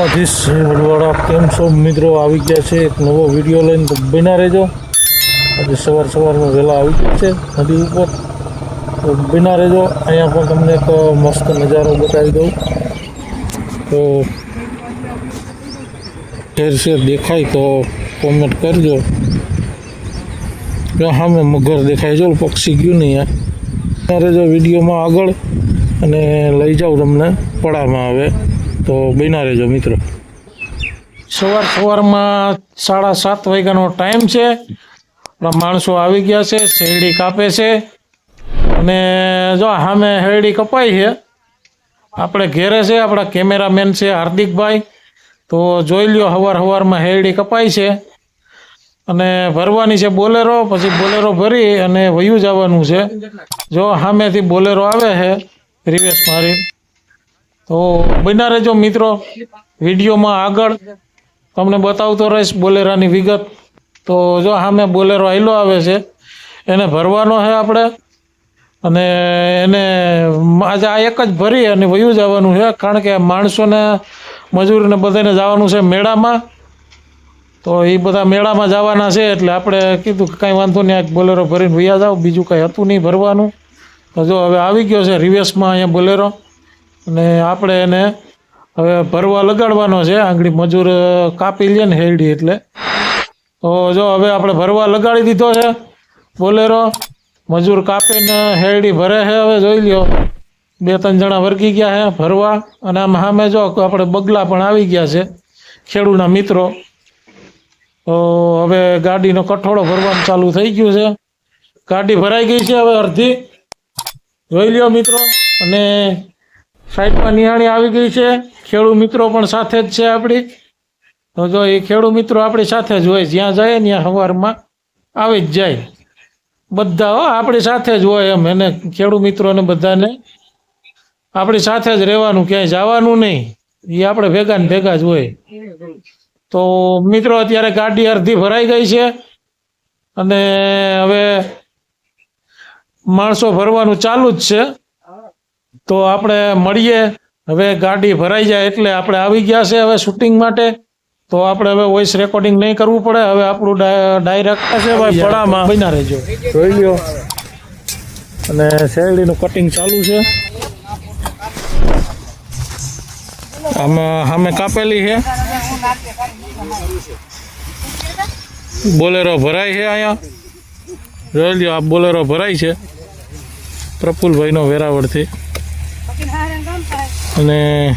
દ્વારકાધીશ વડવાડા. કેમ છો મિત્રો? આવી ગયા છે એક નવો વીડિયો લઈને. તો બના રહેજો. આજે સવાર સવારમાં વહેલા આવી ગયા છે નદી ઉપર. તો બના રહેજો. અહીંયા પણ તમને એક મસ્ત નજારો બતાવી દઉં. તો ઠેર શેર દેખાય તો કોમેન્ટ કરજો. સામે મગર દેખાય જો પક્ષી ગયું નહીં ત્યાં રહેજો વિડીયોમાં આગળ અને લઈ જાઉં તમને. પડામાં આવે. તો બના રહેજો મિત્રો. સવાર સવારમાં સાડા સાત વાગ્યાનો ટાઈમ છે. માણસો આવી ગયા છે, શેરડી કાપે છે. અને જો સામે શેરડી કપાઈ છે. આપણે ઘેરે છે, આપણા કેમેરામેન છે હાર્દિકભાઈ. તો જોઈ લ્યો, હવાર હવારમાં શેરડી કપાઈ છે. અને ભરવાની છે બોલેરો, પછી બોલેરો ભરી અને વયું જવાનું છે. જો સામેથી બોલેરો આવે છે, રિવેશ મારી. તો બન્યા રહેજો મિત્રો. વિડીયોમાં આગળ. તમને બતાવતો રહીશ બોલેરાની વિગત. તો જો સામે બોલેરો આયલો આવે છે. એને ભરવાનો છે આપણે. અને એને આજે આ એક જ ભરી અને વયું જવાનું છે. કારણ કે માણસોને, મજૂરને બધાને જવાનું છે મેળામાં. તો એ બધા મેળામાં જવાના છે એટલે આપણે કીધું કે કાંઈ વાંધો નહીં આ બોલેરો ભરીને વયા જાઓ. બીજું કાંઈ હતું નહીં ભરવાનું. તો જો હવે આવી ગયો છે રિવેસમાં અહીંયા બોલેરો. અને આપણે એને હવે ભરવા લગાડવાનો છે. આંગળી મજૂર કાપી લે ને હેરડી એટલે. તો જો હવે આપણે ભરવા લગાડી દીધો છે. બોલેરો, મજૂર કાપીને હેરડી ભરે છે હવે જોઈ લ્યો. બે ત્રણ જણા વર્ગી ગયા છે ભરવા. અને આમ સામે જો આપણે બગલા પણ આવી ગયા છે ખેડૂના મિત્રો. તો હવે ગાડીનો કઠોળો ભરવાનું ચાલુ થઈ ગયું છે. ગાડી ભરાઈ ગઈ છે હવે અડધી. જોઈ લ્યો મિત્રો. અને સાઈડમાં નિહાળી આવી ગઈ છે. ખેડૂ મિત્રો પણ સાથે જ છે આપણી. તો જો એ ખેડૂ મિત્રો આપણી સાથે જ હોય, જ્યાં જાય ત્યાં સવારમાં આવી જ જાય. બધા હો, આપણી સાથે જ હોય એમ. એને ખેડૂ મિત્રોને બધાને આપણી સાથે જ રહેવાનું, ક્યાંય જવાનું નહીં. એ આપણે ભેગા ને ભેગા જ હોય. તો મિત્રો, અત્યારે ગાડી અડધી ભરાઈ ગઈ છે. અને હવે માણસો ભરવાનું ચાલુ જ છે. તો આપણે મળીએ. હવે ગાડી ભરાઈ જાય એટલે આપણે આવી ગયા છે હવે શૂટિંગ માટે. તો આપણે હવે વોઇસ રેકોર્ડિંગ નહીં કરવું પડે. હવે આપણું ડાયરેક્ટ છે ભાઈ પડામાં. બના રહેજો. જોઈ લ્યો. અને શેરડીનું કટિંગ ચાલુ છે. આમાં સામે કાપેલી છે. બોલેરો ભરાય છે અહીંયા. જોઈ લ્યો આ બોલેરો ભરાય છે. પ્રફુલભાઈનો વેરાવળથી. અને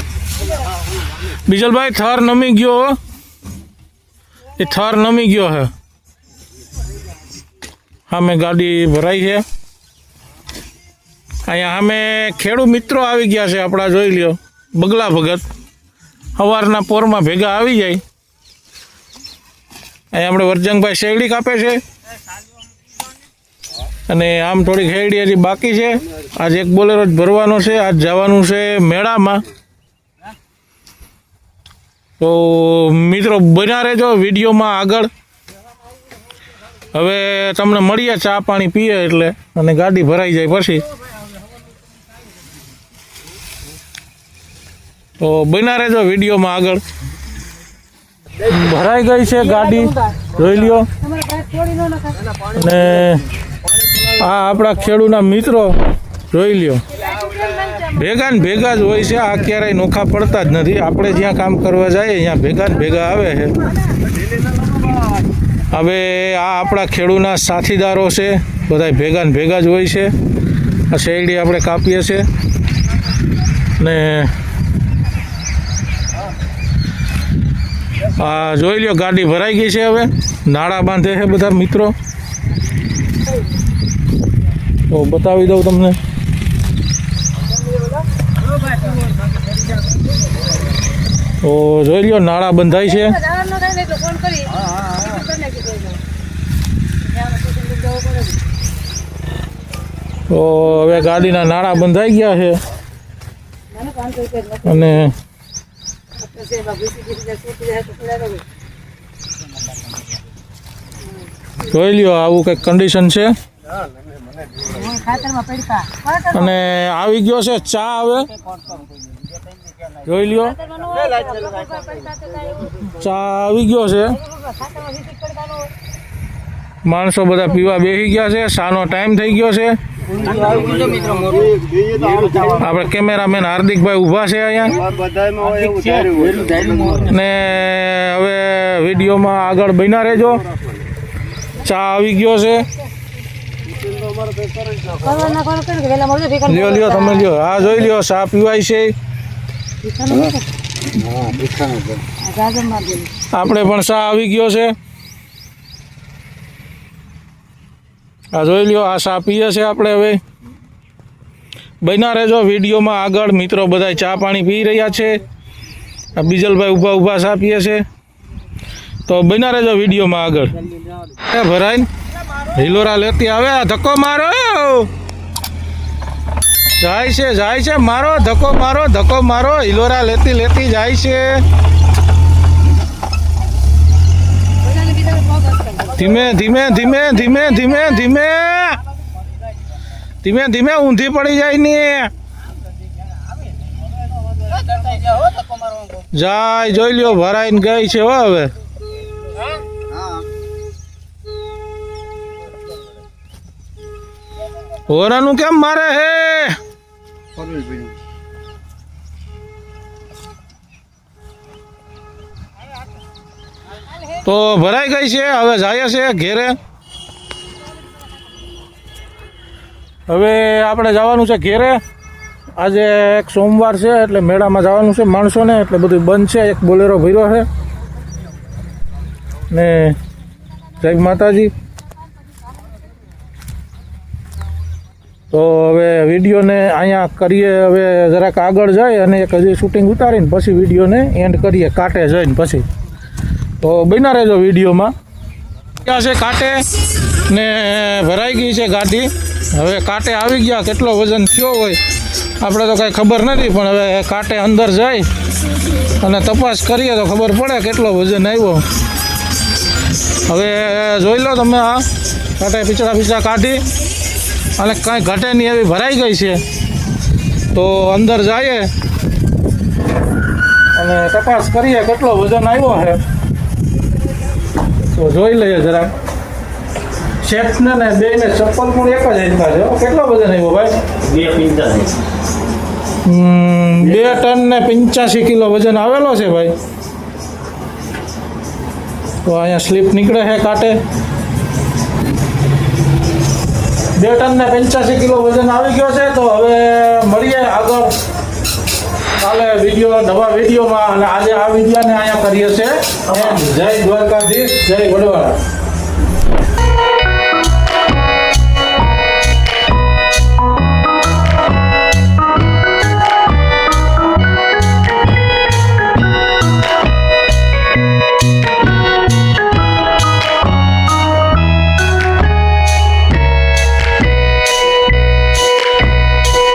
બીજલભાઈ, થર નમી ગયો. એ થર નમી ગયો હે. સામે ગાડી ભરાઈ છે. અહીંયા સામે ખેડૂ મિત્રો આવી ગયા છે, આપણા જોઈ લ્યો. બગલા ભગત. સવારના પોરમાં ભેગા આવી જાય. અહીંયા આપણે વરજંગભાઈ શેરડી કાપે છે. અને આમ થોડીક હેરડી હજી બાકી છે. આજ એક બોલેરો જ ભરવાનો છે. આજ જવાનું છે મેળામાં. તો મિત્રો બન્યા રહેજો વિડીયોમાં આગળ. હવે તમને મળીએ ચા પાણી પીએ એટલે અને ગાડી ભરાઈ જાય પછી. તો બન્યા રહેજો વિડીયોમાં આગળ. ભરાઈ ગઈ છે ગાડી. જોઈ લ્યો. અને આ આપણા ખેડૂના મિત્રો જોઈ લ્યો. ભેગા ને ભેગા જ હોય છે, આ ક્યારેય નોખા પડતા જ નથી. આપણે જ્યાં કામ કરવા જઈએ ત્યાં ભેગા ને ભેગા આવે છે. હવે આ આપણા ખેડૂના સાથીદારો છે બધા ભેગા ને ભેગા જ હોય છે. આ શેરડી આપણે કાપીએ છીએ ને આ જોઈ લ્યો, ગાડી ભરાઈ ગઈ છે હવે. નાળા બાંધે છે બધા મિત્રો. તો બતાવી દઉં તમને. તો જોઈ લ્યો નાળા બંધાય છે. તો હવે ગાડીના નાળા બંધાઈ ગયા છે. અને નોકરી છે, એમાં ઘૂસી ઘૂસી જાય, છૂટી જાય તો પડ્યા રહો. જોઈ લ્યો, આવું કંઈક કન્ડિશન છે. અને આવી ગયો છે, ચા હવે. જોઈ લ્યો. ચા આવી ગયો છે. માણસો બધા પીવા બેસી ગયા છે સાનો ટાઈમ થઈ ગયો છે. આપણે કેમેરામેન હાર્દિકભાઈ ઊભા છે અહીંયા. ને હવે વિડીયોમાં આગળ બન્યા રહેજો. ચા આવી ગયો છે. લ્યો લ્યો, તમે લ્યો. હા, જોઈ લ્યો, ચા પીવાય છે. આપણે પણ ચા આવી ગયો છે. આ જોઈ લ્યો, આ ચા પીએ છે આપણે હવે. બન્યા રહેજો વિડીયોમાં આગળ. મિત્રો બધા ચા પાણી પી રહ્યા છે. બીજલભાઈ ઊભા ઊભા ચા પીએ છે. તો બના રહેજો વિડીયોમાં આગળ. એ ભરાઈને હિલોરા લેતી આવે ધક્કો મારો. જાય છે જાય છે, મારો, ધક્કો મારો ધક્કો મારો. હિલોરા લેતી લેતી જાય છે. ધીમે ધીમે ધીમે ધીમે ધીમે ધીમે. ધીમે ધીમે ઊંધી પડી જાય ને. જાય, જોઈ લ્યો ભરાઈને ગઈ છે હવે. હોરાનું કેમ મારે હે? તો ભરાઈ ગઈ છે, હવે જાય છે ઘેરે. હવે આપણે જવાનું છે ઘેરે. આજે એક સોમવાર છે, એટલે મેળામાં જવાનું છે માણસોને, એટલે બધું બંધ છે, એક બોલેરો ભર્યો છે. ને જય માતાજી. તો હવે વિડીયોને અહીંયા કરીએ, હવે જરાક આગળ જાય અને એક હજી શૂટિંગ ઉતારીને પછી વિડીયોને એન્ડ કરીએ, કાંટે જઈને પછી. તો બન્યા રહેજો વિડીયોમાં. ક્યાં છે કાંટે? ને ભરાઈ ગઈ છે ગાડી. હવે કાંટે આવી ગયા, કેટલો વજન થયો હોય, આપણે તો કાંઈ ખબર નથી, પણ હવે કાંટે અંદર જાય અને તપાસ કરીએ તો ખબર પડે કેટલો વજન આવ્યો. હવે જોઈ લો તમે આ. કાંટે પીછડા પીછડા કાઢી. અને કાંઈ ઘટે નહીં એવી ભરાઈ ગઈ છે. તો અંદર જઈએ અને તપાસ કરીએ કેટલો વજન આવ્યો છે. તો જોઈ લઈએ જરા શેઠને ને બે ને ચપ્પલ પણ એક જ રીતના છે. કેટલો વજન આવ્યો ભાઈ? હમ, બે. ટન ને પંચ્યાસી કિલો વજન આવેલો છે ભાઈ. તો અહીંયા સ્લીપ નીકળે છે કાંટે. બે ટન ને પંચ્યાસી કિલો વજન આવી ગયો છે, તો હવે મળીએ આગળ. કાલે વીડિયો નવા વિડીયોમાં, અને આજે આ વિડીયોને અહીંયા કરીએ છીએ. જય દ્વારકાધીશ, જય વડવાળા